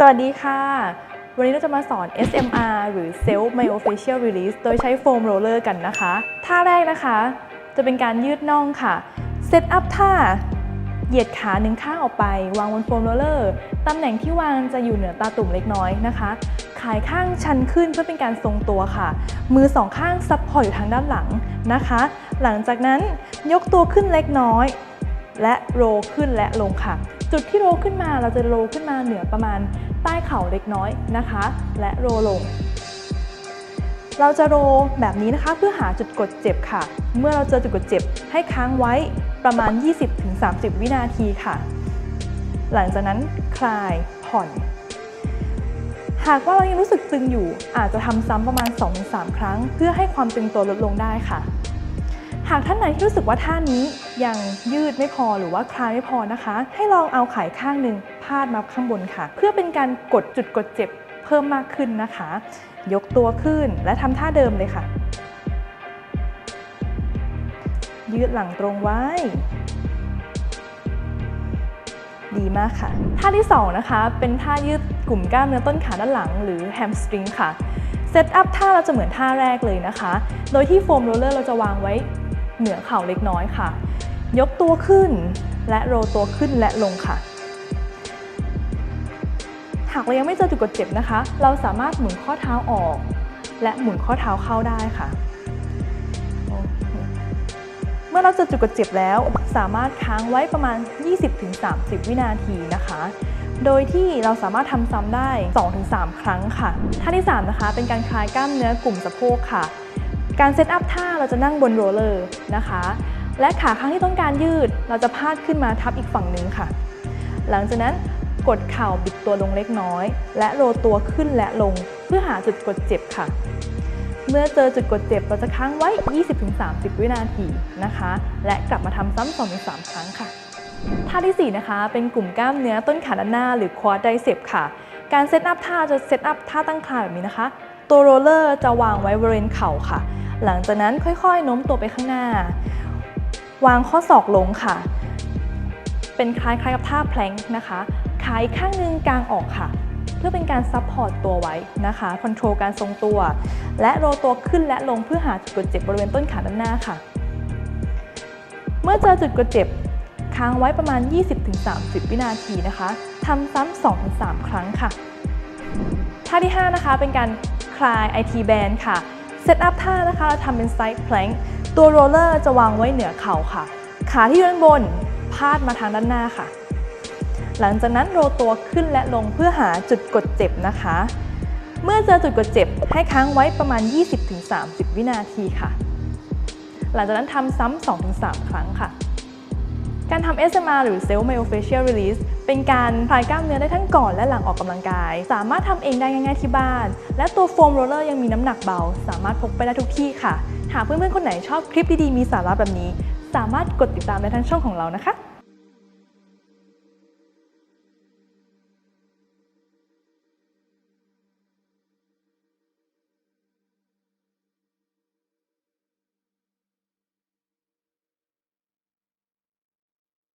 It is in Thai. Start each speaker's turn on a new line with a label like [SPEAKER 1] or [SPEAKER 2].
[SPEAKER 1] สวัสดีค่ะ วันนี้เราจะมาสอน SMR หรือ Self Myofascial Release โดยใช้โฟมโรลเลอร์กันนะคะ ท่าแรกนะคะ จะเป็นการยืดน่องค่ะ Set up ท่า เหยียดขาหนึ่งข้างออกไป วางบนโฟมโรลเลอร์ ตำแหน่งที่วางจะอยู่เหนือตาตุ่มเล็กน้อยนะคะ ขายข้างชันขึ้นเพื่อเป็นการทรงตัวค่ะ มือสองข้างซับพอร์ตอยู่ทางด้านหลังนะคะ หลังจากนั้นยกตัวขึ้นเล็กน้อย และโรขึ้นและลงค่ะ จุดที่โรขึ้นมาเราจะโรขึ้นมาเหนือประมาณใต้เข่าเล็กน้อยนะคะ และโรลง เราจะโรแบบนี้นะคะเพื่อหาจุดกดเจ็บค่ะ เมื่อเราเจอจุดกดเจ็บให้ค้างไว้ประมาณ 20-30 วินาทีค่ะ หลังจากนั้นคลายผ่อน หากว่าเรายังรู้สึกตึงอยู่อาจจะทำซ้ำประมาณ 2-3 ครั้ง เพื่อให้ความตึงตัวลดลงได้ค่ะ หากท่านไหนที่รู้สึกว่าท่านี้ยังยืดไม่พอหรือว่าคลายไม่พอนะคะ ให้ลองเอาไขาข้างหนึ่งพาดมาข้างบนค่ะ เพื่อเป็นการกดจุดกดเจ็บเพิ่มมากขึ้นนะคะ ยกตัวขึ้นและทำท่าเดิมเลยค่ะ ยืดหลังตรงไว้ ดีมากค่ะ ท่าที่ 2 นะคะ เป็นท่ายืดกลุ่มกล้ามเนื้อต้นขาด้านหลัง หรือแฮมสตริงค่ะเซตอัพท่าเราจะเหมือนท่าแรกเลยนะคะ โดยที่โฟมโรลเลอร์เราจะวางไว้ เหนือเข่าเล็กน้อยค่ะ ยกตัวขึ้นและโรตัวขึ้นและลงค่ะ หากเรายังไม่เจอจุดกดเจ็บนะคะ เราสามารถหมุนข้อเท้าออก และหมุนข้อเท้าเข้าได้ค่ะเคเมื่อเราเจอจุดกดเจ็บแล้วสามารถค้างไว้ประมาณ 20-30 วินาทีนะคะ โดยที่เราสามารถทำซ้ำได้ 2-3 ครั้งค่ะ ท่าที่ 3 นะคะ เป็นการคลายกล้ามเนื้อกลุ่มสะโพกค่ะ การเซตอัพท่าเราจะนั่งบนโรลเลอร์นะคะ และขาข้างที่ต้องการยืดเราจะพาดขึ้นมาทับอีกฝั่งหนึ่งค่ะ หลังจากนั้นกดเข่าบิดตัวลงเล็กน้อย และโรตัวขึ้นและลงเพื่อหาจุดกดเจ็บค่ะ เมื่อเจอจุดกดเจ็บเราจะค้างไว้ 20-30 วินาทีนะคะ และกลับมาทำซ้ำสองถึงสามครั้งค่ะท่าทีสี่4 นะคะ เป็นกลุ่มกล้ามเนื้อต้นขาด้านหน้าหรือควอดไดเซปค่ะ การเซตอัพท่าจะเซตอัพท่าตั้งคลาแบบนี้นะคะ ตัวโรลเลอร์จะวางไว้บริเวณเข่าค่ะ หลังจากนั้นค่อยๆ โน้มตัวไปข้างหน้า วางข้อศอกลงค่ะ เป็นคล้ายๆกับท่าแพลงนะคะขาอีกข้างหนึงกลางออกค่ะ เพื่อเป็นการซับพอร์ตตัวไว้นะคะคอนโทรลการทรงตัว และโรตัวขึ้นและลงเพื่อหาจุดกดเจ็บบริเวณต้นขาด้านหน้าค่ะ เมื่อเจอจุดกดเจ็บค้างไว้ประมาณ 20-30 วินาทีนะคะทำซ้ำ2-3 ครั้งค่ะท่าที่ 5 นะคะเป็นการคลาย IT band ค่ะ ซตอัพท่านะคะเราทำเป็นไซด์แพลงตัวโรลเลอร์จะวางไว้เหนือเข่าค่ะ ขาที่ด้านบนพาดมาทางด้านหน้าค่ะ หลังจากนั้นโรตัวขึ้นและลงเพื่อหาจุดกดเจ็บนะคะ เมื่อเจอจุดกดเจ็บให้ค้างไว้ประมาณ 20-30 วินาทีค่ะ หลังจากนั้นทำซ้ำ2-3 ครั้งค่ะ การทำ SMR หรือ Self Myofascial Release เป็นการคลายกล้ามเนื้อได้ทั้งก่อนและหลังออกกำลังกาย สามารถทำเองได้ง่ายๆที่บ้าน และตัวโฟมโรลเลอร์ยังมีน้ำหนักเบา สามารถพกไปได้ทุกที่ค่ะ หากเพื่อนๆคนไหนชอบคลิปดีๆมีสาระแบบนี้ สามารถกดติดตามได้ทั้งช่องของเรานะคะ